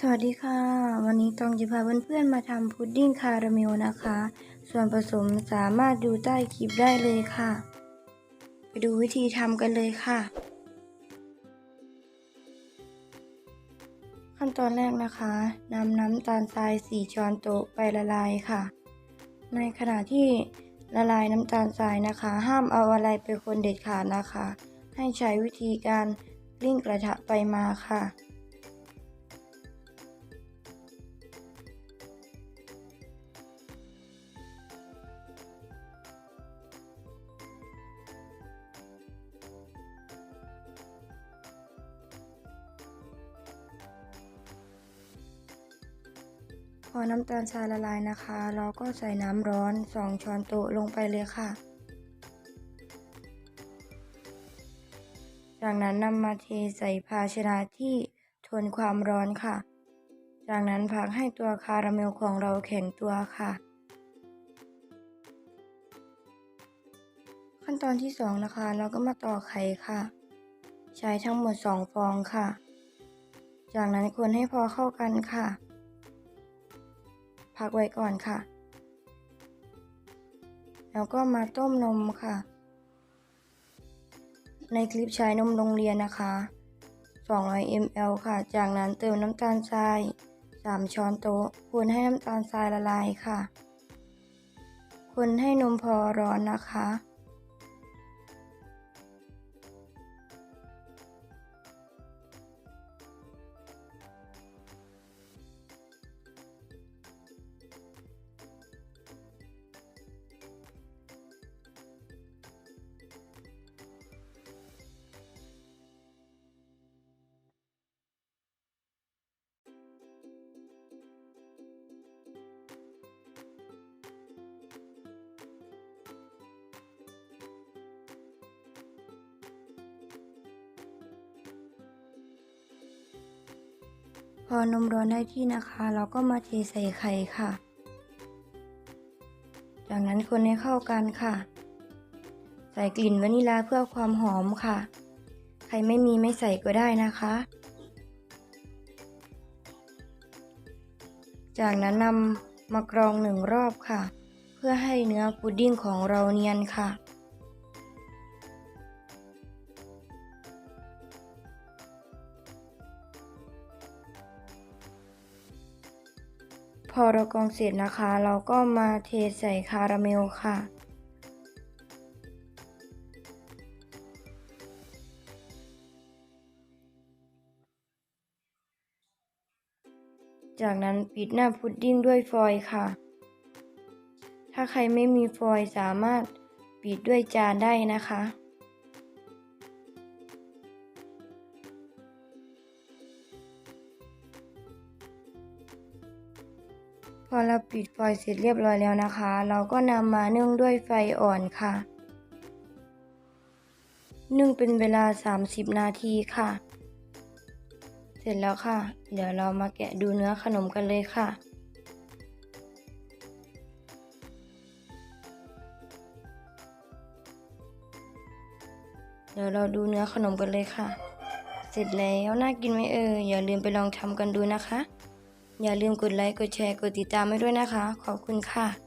สวัสดีค่ะ วันนี้ต้องจะพาเพื่อนๆมาทำพุดดิ้งคาราเมลนะคะ ส่วนผสมสามารถดูใต้คลิปได้เลยค่ะ ไปดูวิธีทำกันเลยค่ะ ขั้นตอนแรกนะคะนำน้ำตาลทราย 4 ช้อนโต๊ะไปละลายค่ะ ในขณะที่ละลายน้ำตาลทรายนะคะ ห้ามเอาอะไรไปคนเด็ดขาดนะคะ ให้ใช้วิธีการกลิ้งกระทะไปมาค่ะ พอน้ำตาลทรายละลายนะคะ เราก็ใส่น้ำร้อน 2 ช้อนโต๊ะลงไปเลยค่ะ จากนั้นนำมาเทใส่ภาชนะที่ทนความร้อนค่ะ จากนั้นพักให้ตัวคาราเมลของเราแข็งตัวค่ะ ขั้นตอนที่ 2 นะคะ เราก็มาต่อไข่ค่ะ ใช้ทั้งหมด 2 ฟองค่ะ จากนั้นคนให้พอเข้ากันค่ะ พักไว้ก่อนค่ะ แล้วก็มาต้มนมค่ะ ในคลิปใช้นมโรงเรียนนะคะ 200 ml ค่ะ จากนั้นเติมน้ำตาลทราย 3 ช้อนโต๊ะ คนให้น้ำตาลทรายละลายค่ะ คนให้นมพอร้อนนะคะ พอนมร้อนได้ที่นะคะ เราก็มาเทใส่ไข่ค่ะ จากนั้นคนให้เข้ากันค่ะ ใส่กลิ่นวานิลาเพื่อความหอมค่ะ ใครไม่มีไม่ใส่ก็ได้นะคะ จากนั้นนำมากรองหนึ่งรอบค่ะ เพื่อให้เนื้อพุดดิ้งของเราเนียนค่ะ พอเรากรองเสร็จนะคะ เราก็มาเทใส่คาราเมลค่ะ จากนั้นปิดหน้าพุดดิ้งด้วยฟอยล์ค่ะ ถ้าใครไม่มีฟอยล์สามารถปิดด้วยจานได้นะคะ พอเราปิดฟอยล์เสร็จเรียบร้อยแล้วนะคะ เราก็นำมานึ่งด้วยไฟอ่อนค่ะ นึ่งเป็นเวลา 30 นาทีค่ะ เสร็จแล้วค่ะ เดี๋ยวเรามาแกะดูเนื้อขนมกันเลยค่ะเดี๋ยวเราดูเนื้อขนมกันเลยค่ะ เสร็จแล้วน่ากินไหมเอ่ยอย่าลืมไปลองทำกันดูนะคะ อย่าลืมกดไลค์ กดแชร์ กดติดตามให้ด้วยนะคะ ขอบคุณค่ะ